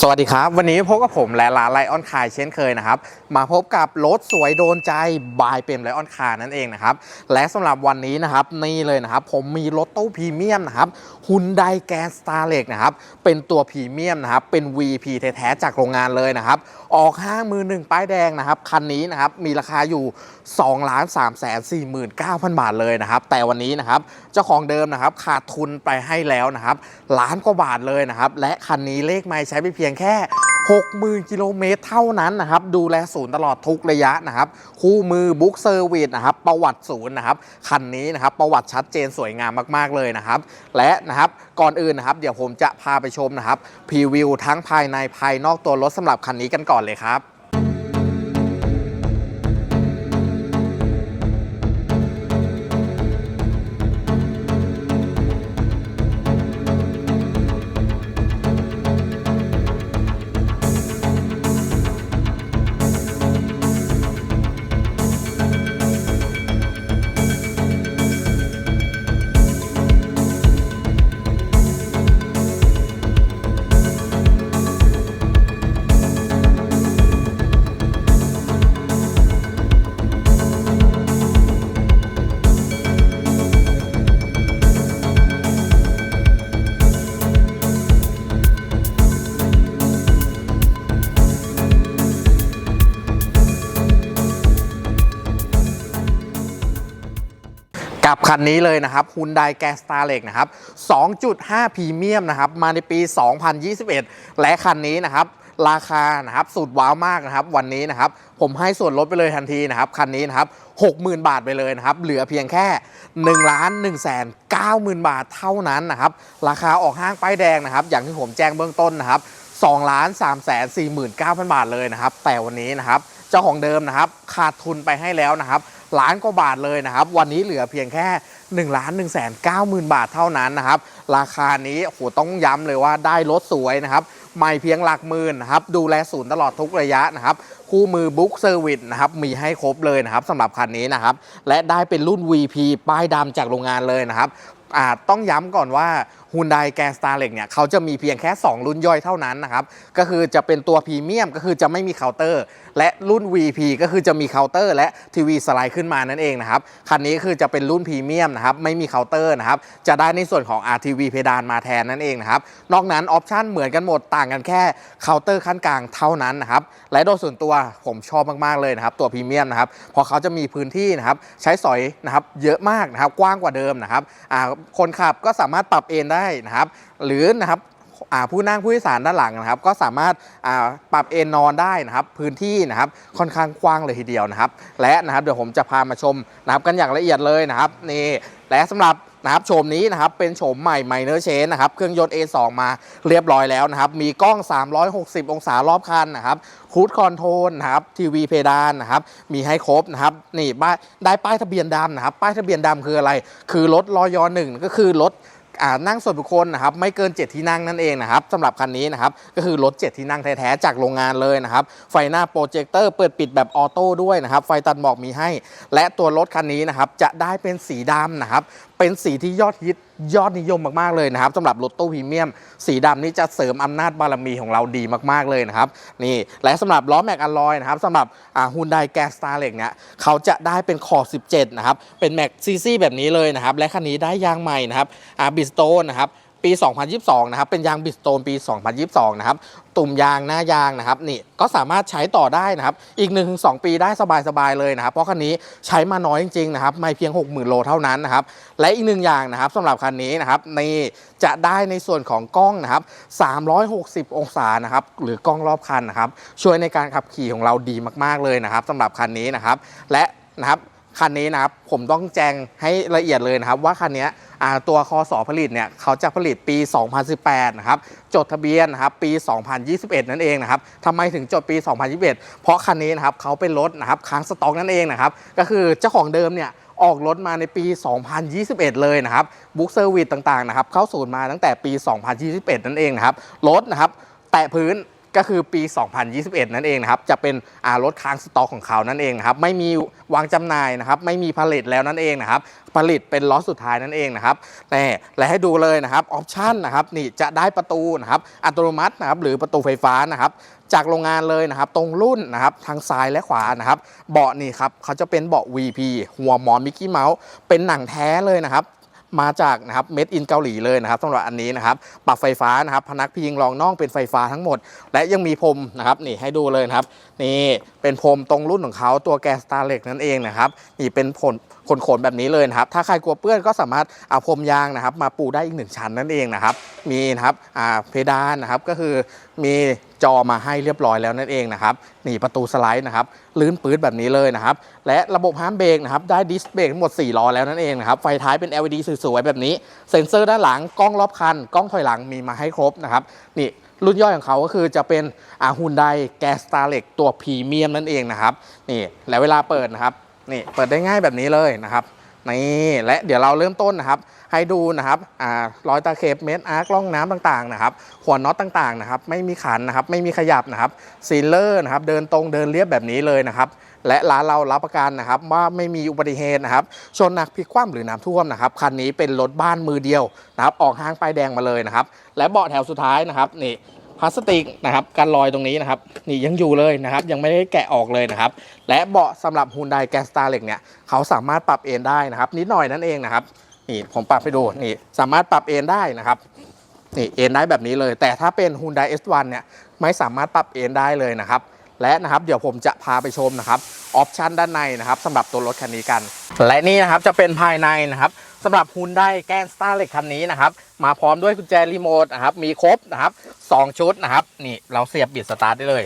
สวัสดีครับ วันนี้พบกับผมและร้าไลออนคายเช่นเคยนะครับ มาพบกับรถสวยโดนใจบายเปรมไลออนคานั่นเองนะครับ และสำหรับวันนี้นะครับนี่เลยนะครับ ผมมีรถตู้พรีเมียมนะครับฮุนไดแกนสตาร์เล็กนะครับ เป็นตัวพรีเมียมนะครับ เป็น VP แท้ๆจากโรงงานเลยนะครับ ออกห้างมือหนึ่งป้ายแดงนะครับ คันนี้นะครับมีราคาอยู่2 3 4 9 0 0 0 บาทเลยนะครับ แต่วันนี้นะครับ เจ้าของเดิมนะครับขาดทุนไปให้แล้วนะครับล้านกว่าบาทเลยนะครับ และคันนี้เลขไม่ใช้ไปเพียงแค่60,000กิโลเมตรเท่านั้นนะครับ ดูแลศูนย์ตลอดทุกระยะนะครับ คู่มือบุ๊กเซอร์วิสนะครับ ประวัติศูนย์นะครับ คันนี้นะครับ ประวัติชัดเจนสวยงามมาก ๆ เลยนะครับ และนะครับ ก่อนอื่นนะครับ เดี๋ยวผมจะพาไปชมนะครับ พรีวิวทั้งภายในภายนอกตัวรถสำหรับคันนี้กันก่อนเลยครับ คันนี้เลยนะครับ Hyundai g a n g s t a r l e นะครับ 2.5 พรีเมียมนะครับ มาในปี 2021 และคันนี้นะครับ ราคานะครับสุดว้าวมากนะครับ วันนี้นะครับ ผมให้ส่วนลดไปเลยทันทีนะครับ คันนี้นะครับ 60,000 บาทไปเลยนะครับ เหลือเพียงแค่1ล้าน1แสน90,000 บาทเท่านั้นนะครับ ราคาออกห้างป้ายแดงนะครับ อย่างที่ผมแจ้งเบื้องต้นนะครับ2ล้าน3แสน49,000 บาทเลยนะครับ แต่วันนี้นะครับ เจ้าของเดิมนะครับ ขาดทุนไปให้แล้วนะครับ ล้านกว่าบาทเลยนะครับ วันนี้เหลือเพียงแค่1ล้าน1แสน9หมื่นบาทเท่านั้นนะครับ ราคานี้โหต้องย้ำเลยว่าได้รถสวยนะครับไม่เพียงหลักหมื่นนะครับ ดูแลศูนย์ตลอดทุกระยะนะครับคู่มือบุ๊กเซอร์วิสนะครับมีให้ครบเลยนะครับสำหรับคันนี้นะครับ และได้เป็นรุ่น VP ป้ายดำจากโรงงานเลยนะครับต้องย้ำก่อนว่า Hyundai g a n g s t a r l e เนี่ยเขาจะมีเพียงแค่ 2 รุ่นย่อยเท่านั้นนะครับ ก็คือจะเป็นตัวพรีเมียมก็คือจะไม่มีเคาน์เตอร์ และรุ่น VP ก็คือจะมีเคาน์เตอร์ และทีวีสไลด์ขึ้นมานั่นเองนะครับ คันนี้คือจะเป็นรุ่นพรีเมียมนะครับไม่มีเคาน์เตอร์นะครับจะได้ในส่วนของ RTV เพดานมาแทนนั่นเองนะครับนอกนั้นออปชันเหมือนกันหมดต่างกันแค่เคาน์เตอร์ขั้นกลางเท่านั้นนะครับและโดยส่วนตัวผมชอบมากๆเลยนะครับตัวพรีเมียมนะครับเพราะเขาจะมีพื้นที่นะครับใช้สอยนะครับเยอะมากนะครับกว้างกว่าเดิมนะครับคนขับก็สามารถปรับเอนได้นะครับ หรือนะครับผู้นั่งผู้โดยสารด้านหลังนะครับ ก็สามารถปรับเอนนอนได้นะครับ พื้นที่นะครับค่อนข้างกว้างเลยทีเดียวนะครับ และนะครับเดี๋ยวผมจะพามาชมนะครับ กันอย่างละเอียดเลยนะครับนี่และสำหรับนะครับโฉมนี้นะครับเป็นโฉมใหม่ไมเนอร์เชนนะครับเครื่องยนต์ A2 มาเรียบร้อยแล้วนะครับ มีกล้อง 360 องศารอบคันนะครับคูดคอนโทรลนะครับทีวีเพดานนะครับมีให้ครบนะครับนี่ได้ป้ายทะเบียนดำนะครับ ป้ายทะเบียนดำคืออะไร คือรถรอยหนึ่งก็คือรถ นั่งส่วนบุคคลนะครับไม่เกิน 7 ที่นั่งนั่นเองนะครับสำหรับคันนี้นะครับก็คือรถ 7 ที่นั่งแท้ๆจากโรงงานเลยนะครับไฟหน้าโปรเจคเตอร์เปิดปิดแบบออโต้ด้วยนะครับไฟตัดหมอกมีให้ และตัวรถคันนี้นะครับจะได้เป็นสีดำนะครับเป็นสีที่ยอดฮิตยอดนิยมมากๆเลยนะครับสำหรับรถตู้พรีเมียม สีดำนี่จะเสริมอำนาจบารมีของเราดีมากๆเลยนะครับนี่และสำหรับล้อแม็กอลลอยนะครับสำหรับฮุนไดแกสตาร์เล็กเนี่ยเขาจะได้เป็นขอบ 17 นะครับ เป็นแม็กซีซีแบบนี้เลยนะครับ และคันนี้ได้ยางใหม่นะครับอาบิสโตนนะครับ ปี 2022 นะครับ เป็นยางบิสโตนปี 2022 นะครับ ตุ่มยางหน้ายางนะครับนี่ก็สามารถใช้ต่อได้นะครับ อีก 1-2 ปีได้สบายๆเลยนะครับ เพราะคันนี้ใช้มาน้อยจริงๆนะครับ ไม่เพียง 60,000 โลเท่านั้นนะครับ และอีกหนึ่งอย่างนะครับสำหรับคันนี้นะครับนี่จะได้ในส่วนของกล้องนะครับ 360 องศานะครับ หรือกล้องรอบคันนะครับ ช่วยในการขับขี่ของเราดีมากๆเลยนะครับสำหรับคันนี้นะครับ และนะครับ คันนี้นะครับผมต้องแจ้งให้ละเอียดเลยนะครับ ว่าคันนี้ตัวคอสอผลิตเนี่ยเขาจะผลิตปี 2018 นะครับ จดทะเบียนนะครับปี 2021 นั่นเองนะครับทำไมถึงจดปี 2021 เพราะคันนี้นะครับเขาเป็นรถนะครับค้างสต็อกนั่นเองนะครับ ก็คือเจ้าของเดิมเนี่ยออกรถมาในปี 2021 เลยนะครับบุ๊กเซอร์วิสต่างๆนะครับเข้าศูนย์มาตั้งแต่ปี 2021 นั่นเองนะครับรถนะครับแตะพื้น ก็คือปี 2021 นั่นเองนะครับ จะเป็นอารถค้างสต็อกของเขานั่นเองนะครับ ไม่มีวางจำหน่ายนะครับ ไม่มีผลิตแล้วนั่นเองนะครับ ผลิตเป็นล็อตสุดท้ายนั่นเองนะครับแต่และให้ดูเลยนะครับออปชันนะครับนี่จะได้ประตูนะครับอัตโนมัตินะครับหรือประตูไฟฟ้านะครับจากโรงงานเลยนะครับ ตรงรุ่นนะครับทางซ้ายและขวานะครับ เบาะนี่ครับเขาจะเป็นเบาะ VP หัวหมอนมิกกี้เมาส์เป็นหนังแท้เลยนะครับ มาจากนะครับเม็ดอินเกาหลีเลยนะครับสำหรับอันนี้นะครับปรับไฟฟ้านะครับพนักพิงรองน่องเป็นไฟฟ้าทั้งหมด และยังมีพรมนะครับนี่ให้ดูเลยนะครับนี่เป็นพรมตรงรุ่นของเขาตัวแกสตาร์เล็กนั่นเองนะครับนี่เป็นผลขนๆแบบนี้เลยนะครับ ถ้าใครกลัวเปื้อนก็สามารถเอาพรมยางนะครับ มาปูได้อีกหนึ่งชั้นนั่นเองนะครับ มีนะครับอ่าเพดานนะครับก็คือมี จอมาให้เรียบร้อยแล้วนั่นเองนะครับนี่ประตูสไลด์นะครับลื่นปื๊ดแบบนี้เลยนะครับและระบบห้ามเบรกนะครับได้ดิสเบรกทั้งหมด 4 ล้อแล้วนั่นเองนะครับไฟท้ายเป็น LED สวยๆแบบนี้ เซ็นเซอร์ด้านหลังกล้องรอบคันกล้องถอยหลังมีมาให้ครบนะครับนี่รุ่นย่อยของเขาก็คือจะเป็นอาฮุนไดแกสตาร์เล็กตัวพรีเมียมนั่นเองนะครับนี่แล้วเวลาเปิดนะครับนี่เปิดได้ง่ายแบบนี้เลยนะครับ นี่และเดี๋ยวเราเริ่มต้นนะครับ ให้ดูนะครับอ่ารอยตาเข็บเม็ดอาร์กล่องน้ำต่างๆนะครับหัวน็อตต่างๆนะครับไม่มีขันนะครับไม่มีขยับนะครับซีลเลอร์นะครับเดินตรงเดินเรียบแบบนี้เลยนะครับและร้านเรารับประกันนะครับว่าไม่มีอุบัติเหตุนะครับชนหนักพลิกคว่ำหรือน้ำท่วมนะครับคันนี้เป็นรถบ้านมือเดียวนะครับออกห้างป้ายแดงมาเลยนะครับและเบาะแถวสุดท้ายนะครับนี่ พลาสติกนะครับกันรอยตรงนี้นะครับนี่ยังอยู่เลยนะครับ ยังไม่ได้แกะออกเลยนะครับ และเบาะสำหรับ Hyundai g a s t a r เล็กเนี่ยเขาสามารถปรับเอนได้นะครับ นิดหน่อยนั่นเองนะครับนี่ผมปรับให้ดูนี่สามารถปรับเอนได้นะครับนี่เอนได้แบบนี้เลย แต่ถ้าเป็น Hyundai S1 เนี่ยไม่สามารถปรับเอนได้เลยนะครับ และนะครับเดี๋ยวผมจะพาไปชมนะครับออปชันด้านในนะครับสำหรับตัวรถคันนี้กัน และนี่นะครับจะเป็นภายในนะครับ สำหรับ Hyundai g a n s t a r เล็กคันนี้นะครับ มาพร้อมด้วยกุญแจรีโมทนะครับ มีครบนะครับสองชุดนะครับ นี่เราเสียบบิดสตาร์ทได้เลย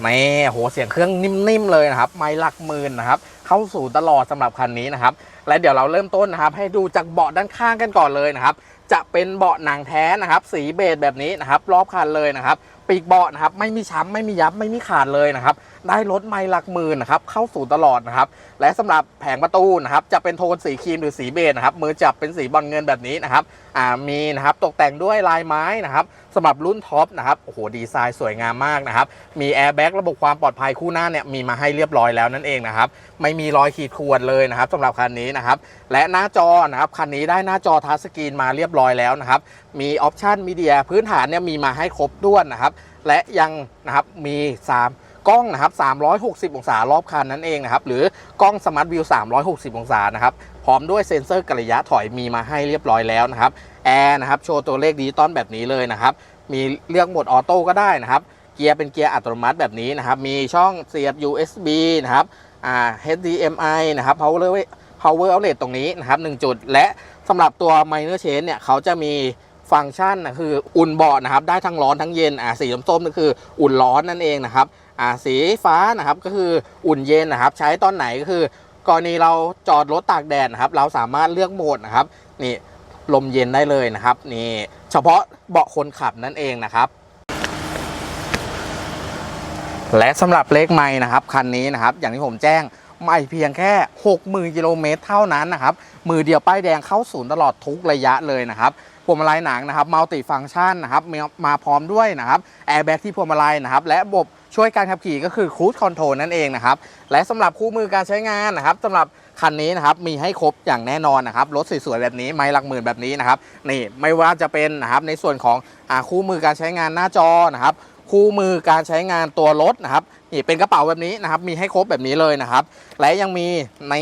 ไม่โหเสียงเครื่องนิ่มๆเลยนะครับ ไม่หลักหมื่นนะครับ เข้าสู่ตลอดสำหรับคันนี้นะครับ และเดี๋ยวเราเริ่มต้นนะครับ ให้ดูจากเบาะด้านข้างกันก่อนเลยนะครับ จะเป็นเบาะหนังแท้นะครับ สีเบจแบบนี้นะครับ รอบคันเลยนะครับ ปีกเบาะนะครับ ไม่มีช้ำไม่มียับไม่มีขาดเลยนะครับ ได้รถไม่หลักหมื่นนะครับเข้าสู่ตลอดนะครับและสำหรับแผงประตูนะครับจะเป็นโทนสีครีมหรือสีเบจนะครับมือจับเป็นสีบอลเงินแบบนี้นะครับอ่ามีนะครับตกแต่งด้วยลายไม้นะครับสำหรับรุ่นท็อปนะครับโอ้โหดีไซน์สวยงามมากนะครับมีแอร์แบ็กระบบความปลอดภัยคู่หน้าเนี่ยมีมาให้เรียบร้อยแล้วนั่นเองนะครับไม่มีรอยขีดข่วนเลยนะครับสำหรับคันนี้นะครับและหน้าจอนะครับคันนี้ได้หน้าจอทัชสกรีนมาเรียบร้อยแล้วนะครับมีออปชันมีเดียพื้นฐานเนี่ยมีมาให้ครบด้วนนะครับและยังนะครับมี3 กล้องนะครับ 360 องศารอบคันนั่นเองนะครับ หรือกล้องสมาร์ทวิว 360 องศานะครับ พร้อมด้วยเซ็นเซอร์กระยะถอยมีมาให้เรียบร้อยแล้วนะครับแอร์นะครับ โชว์ตัวเลขดิจิตอลแบบนี้เลยนะครับ มีเลือกโหมดออโต้ก็ได้นะครับ เกียร์เป็นเกียร์อัตโนมัติแบบนี้นะครับ มีช่องเสียบ USB นะครับอ่า HDMI นะครับ power power outlet ตรงนี้นะครับ 1 จุด และสำหรับตัว minor change เนี่ยเขาจะมีฟังก์ชันนะคืออุ่นเบาะนะครับ ได้ทั้งร้อนทั้งเย็นอ่าสีส้มๆก็คืออุ่นร้อนนั่นเองนะครับ อ่าสีฟ้านะครับก็คืออุ่นเย็นนะครับ ใช้ตอนไหนก็คือ กรณีเราจอดรถตากแดดนะครับ เราสามารถเลือกโหมดนะครับนี่ลมเย็นได้เลยนะครับนี่เฉพาะเบาะคนขับนั่นเองนะครับ และสำหรับเลขไม้นะครับคันนี้นะครับ อย่างที่ผมแจ้ง ไม่เพียงแค่ 60,000กิโลเมตรเท่านั้นนะครับ มือเดียวป้ายแดงเข้าศูนย์ตลอดทุกระยะเลยนะครับพวงมาลัยหนังนะครับมัลติฟังชันนะครับมามาพร้อมด้วยนะครับแอร์แบ็กที่พวงมาลัยนะครับ และระบบช่วยการขับขี่ก็คือค u ู e คอนโทรลนั่นเองนะครับ และสำหรับคู่มือการใช้งานนะครับสำหรับคันนี้นะครับมีให้ครบอย่างแน่นอนนะครับรถสวยๆแบบนี้ไม่หลักหมื่นแบบนี้นะครับนี่ไม่ว่าจะเป็นนะครับในส่วนของอคู่มือการใช้งานหน้าจอนะครับ คู่มือการใช้งานตัวรถนะครับนี่เป็นกระเป๋าแบบนี้นะครับ มีให้ครบแบบนี้เลยนะครับ และยังมีใน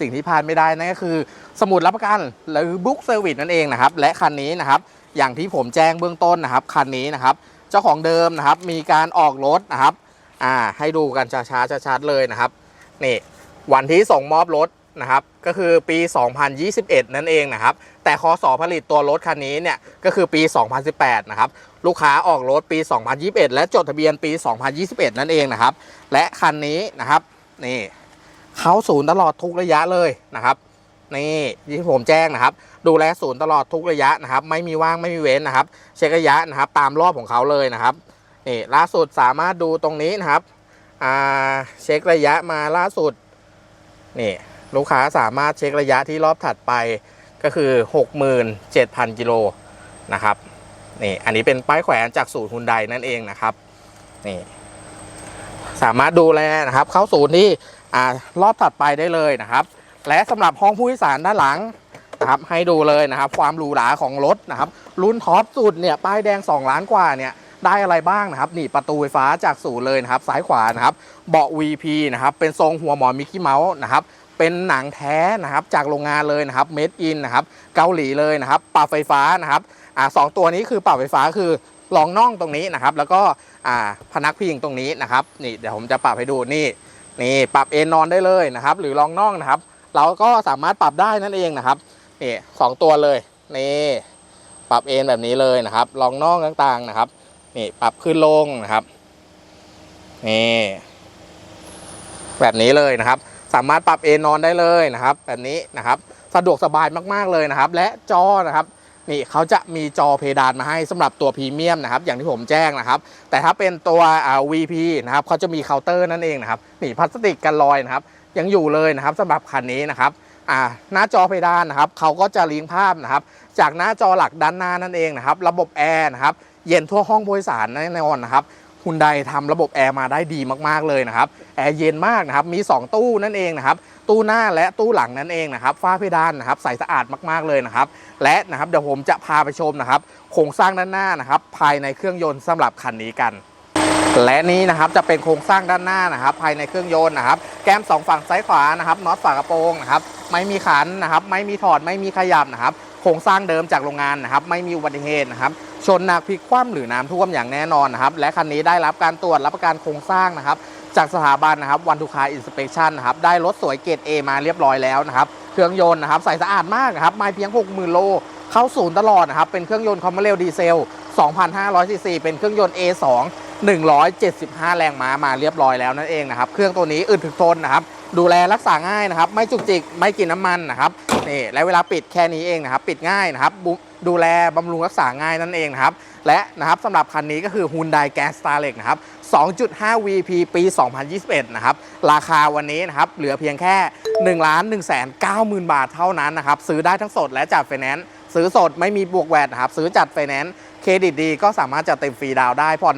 สิ่งที่พลาดไม่ได้นั่นก็คือ สมุดรับประกันหรือบุ๊กเซอร์วิสนั่นเองนะครับ และคันนี้นะครับ อย่างที่ผมแจ้งเบื้องต้นนะครับ คันนี้นะครับ เจ้าของเดิมนะครับ มีการออกรถนะครับอ่าให้ดูกันช้าๆชัดๆเลยนะครับนี่วันที่ส่งมอบรถนะครับ ก็คือปี 2021 นั่นเองนะครับ แต่คอสอผลิตตัวรถคันนี้เนี่ยก็คือปี 2018 นะครับ ลูกค้าออกรถปี 2021 และจดทะเบียนปี 2021 นั่นเองนะครับ และคันนี้นะครับนี่เขาศูนย์ตลอดทุกระยะเลยนะครับนี่ที่ผมแจ้งนะครับ ดูแลศูนย์ตลอดทุกระยะนะครับ ไม่มีว่างไม่มีเว้นนะครับ เช็คระยะนะครับ ตามรอบของเขาเลยนะครับนี่ล่าสุดสามารถดูตรงนี้นะครับเช็คระยะมาล่าสุดนี่ลูกค้าสามารถเช็คระยะที่รอบถัดไป ก็คือ 67,000 กิโลนะครับนี่อันนี้เป็นป้ายแขวนจากสูตรฮุนไดนั่นเองนะครับนี่สามารถดูแลนะครับ เข้าศูนย์ที่อรอบถัดไปได้เลยนะครับ และสำหรับห้องผู้โดยสารด้านหลังนะครับให้ดูเลยนะครับ ความหรูหราของรถนะครับ รุ่นท็อปสุดเนี่ยป้ายแดง 2 ล้านกว่าเนี่ยได้อะไรบ้างนะครับ นี่ประตูไฟฟ้าจากศูนย์เลยนะครับ ซ้ายขวานะครับ เบาะ VP นะครับ เป็นทรงหัวหมอนมิกกี้เมาส์นะครับ เป็นหนังแท้นะครับจากโรงงานเลยนะครับเมดอินนะครับเกาหลีเลยนะครับปรับไฟฟ้านะครับอ่าสองตัวนี้คือปรับไฟฟ้าคือรองน่องตรงนี้นะครับ แล้วก็อ่าพนักพิงตรงนี้นะครับนี่เดี๋ยวผมจะปรับให้ดูนี่นี่ปรับเอนนอนได้เลยนะครับ หรือรองน่องนะครับ เราก็สามารถปรับได้นั่นเองนะครับนี่สองตัวเลยนี่ปรับเอนแบบนี้เลยนะครับรองน่องต่างๆนะครับนี่ปรับขึ้นลงนะครับนี่แบบนี้เลยนะครับ สามารถปรับเอนนอนได้เลยนะครับแบบนี้นะครับสะดวกสบายมากๆเลยนะครับ และจอนะครับนี่เขาจะมีจอเพดานมาให้สำหรับตัวพรีเมียมนะครับอย่างที่ผมแจ้งนะครับ แต่ถ้าเป็นตัวอ่า VP นะครับเขาจะมีเคาน์เตอร์นั่นเองนะครับนี่พลาสติกกันรอยนะครับ ยังอยู่เลยนะครับสำหรับคันนี้นะครับอ่าหน้าจอเพดานนะครับเขาก็จะลิงก์ภาพนะครับ จากหน้าจอหลักด้านหน้านั่นเองนะครับ ระบบแอร์นะครับเย็นทั่วห้องโดยสารแน่นอนนะครับ ฮุนไดทำระบบแอร์มาได้ดีมากๆเลยนะครับแอร์เย็นมากนะครับมี 2 ตู้นั่นเองนะครับตู้หน้าและตู้หลังนั่นเองนะครับฝ้าเพดานนะครับใสสะอาดมากๆเลยนะครับและนะครับเดี๋ยวผมจะพาไปชมนะครับโครงสร้างด้านหน้านะครับภายในเครื่องยนต์สำหรับคันนี้กันและนี้นะครับจะเป็นโครงสร้างด้านหน้านะครับภายในเครื่องยนต์นะครับแก้มสองฝั่งซ้ายขวานะครับน็อตฝากระโปรงนะครับไม่มีขันนะครับไม่มีถอดไม่มีขยับนะครับ โครงสร้างเดิมจากโรงงานนะครับไม่มีอุบัติเหตุนะครับชนหนักพลิกคว่ำหรือน้ำท่วมอย่างแน่นอนนะครับและคันนี้ได้รับการตรวจรับประกันโครงสร้างนะครับจากสถาบันนะครับวันทูคาอินสเป t ชันนะครับได้รถสวยเกรด A มาเรียบร้อยแล้วนะครับเครื่องยนต์นะครับใสสะอาดมากนะครับไม่เพียง 60,000 โล เข้าศูนย์ตลอดนะครับเป็นเครื่องยนต์คอมเมเรลดีเซล 2,500ซีซีเป็นเครื่องยนต์ A2 175 แรงม้ามาเรียบร้อยแล้วนั่นเองนะครับเครื่องตัวนี้อึดถึกทนนะครับ ดูแลรักษาง่ายนะครับ ไม่จุกจิกไม่กินน้ำมันนะครับนี่และเวลาปิดแค่นี้เองนะครับ ปิดง่ายนะครับ ดูแลบำรุงรักษาง่ายนั่นเองนะครับ และนะครับสำหรับคันนี้ก็คือ Hyundai Gas t a r l e t นะครับ 2.5 VP ปี 2021 นะครับ ราคาวันนี้นะครับ เหลือเพียงแค่ 1 1 9 0 0 0 0บาทเท่านั้นนะครับ ซื้อได้ทั้งสดและจัดไฟแนนซ์ซื้อสดไม่มีบวกแวดนะครับ ซื้อจัดไฟแนนซ์เครดิตดีก็สามารถจัดเต็มฟรีดาวได้ผ่อน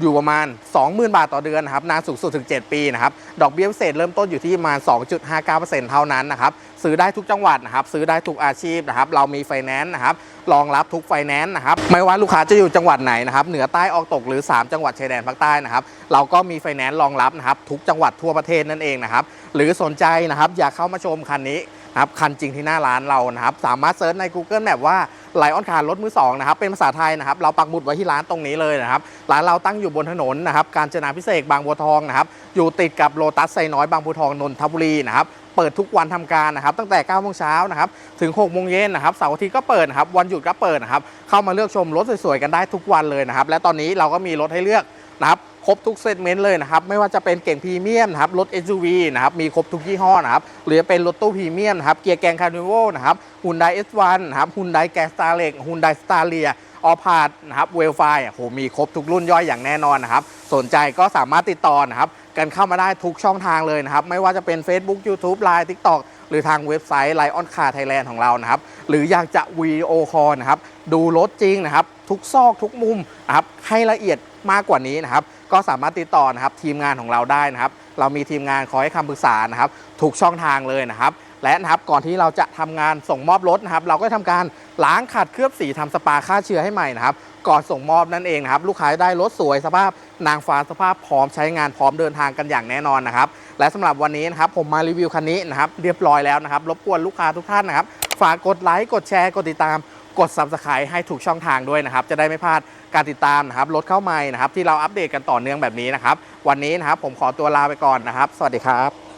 อยู่ประมาณ 20,000 บาทต่อเดือนนะครับนานสูงสุดถึง 7 ปีนะครับดอกเบี้ยพิเศษเริ่มต้นอยู่ที่ประมาณ 2.59%เท่านั้นนะครับซื้อได้ทุกจังหวัดนะครับซื้อได้ทุกอาชีพนะครับเรามีไฟแนนซ์นะครับรองรับทุกไฟแนนซ์นะครับไม่ว่าลูกค้าจะอยู่จังหวัดไหนนะครับเหนือใต้ออกตกหรือ 3 จังหวัดชายแดนภาคใต้นะครับเราก็มีไฟแนนซ์รองรับนะครับทุกจังหวัดทั่วประเทศนั่นเองนะครับหรือสนใจนะครับอยากเข้ามาชมคันนี้นะครับคันจริงที่หน้าร้านเรานะครับสามารถเซิร์ชใน Google Map ว่า ไลออนคาร์รถมือสองนะครับเป็นภาษาไทยนะครับเราปักหมุดไว้ที่ร้านตรงนี้เลยนะครับร้านเราตั้งอยู่บนถนนนะครับการจนาพิเศษบางบัวทองนะครับอยู่ติดกับโลตัสไซน้อยบางบัวทองนนทบุรีนะครับเปิดทุกวันทำการนะครับตั้งแต่9โมงเช้านะครับถึง6โมงเย็นนะครับเสาร์อาทิตย์ก็เปิดนะครับวันหยุดก็เปิดนะครับเข้ามาเลือกชมรถสวยๆกันได้ทุกวันเลยนะครับและตอนนี้เราก็มีรถให้เลือก นะครับครบทุกเซกเมนต์เลยนะครับไม่ว่าจะเป็นเก่งพรีเมียมนะครับรถ SUV นะครับมีครบทุกยี่ห้อนะครับหรือเป็นรถตู้พรีเมียมนะครับเกียร์แกงคาร์นิโวนะครับฮุนไดเอสวันนะครับฮุนไดแกสตาร์เล็กฮุนไดสตาร์เลียออพาร์ดนะครับเวลไฟโหมีครบทุกรุ่นย่อยอย่างแน่นอนนะครับ สนใจก็สามารถติดต่อนะครับกันเข้ามาได้ทุกช่องทางเลยนะครับ ไม่ว่าจะเป็น Facebook YouTube Line TikTok หรือทางเว็บไซต์ Lion Car Thailand ของเรานะครับ หรืออยากจะวิดีโอคอลนะครับ ดูรถจริงนะครับ ทุกซอกทุกมุมนะครับ ให้ละเอียด มากกว่านี้นะครับก็สามารถติดต่อนะครับทีมงานของเราได้นะครับ เรามีทีมงานคอยให้คำปรึกษานะครับทุกช่องทางเลยนะครับและนะครับก่อนที่เราจะทำงานส่งมอบรถนะครับเราก็ทำการล้างขัดเคลือบสีทำสปาฆ่าเชื้อให้ใหม่นะครับก่อนส่งมอบนั่นเองนะครับลูกค้าได้รถสวยสภาพนางฟ้าสภาพพร้อมใช้งานพร้อมเดินทางกันอย่างแน่นอนนะครับและสำหรับวันนี้นะครับผมมารีวิวคันนี้นะครับเรียบร้อยแล้วนะครับรบกวนลูกค้าทุกท่านนะครับฝากกดไลค์กดแชร์กดติดตาม กด subscribe ให้ถูกช่องทางด้วยนะครับจะได้ไม่พลาด การติดตามนะครับรถเข้าใหม่นะครับที่เราอัปเดตกันต่อเนื่องแบบนี้นะครับ วันนี้นะครับผมขอตัวลาไปก่อนนะครับ สวัสดีครับ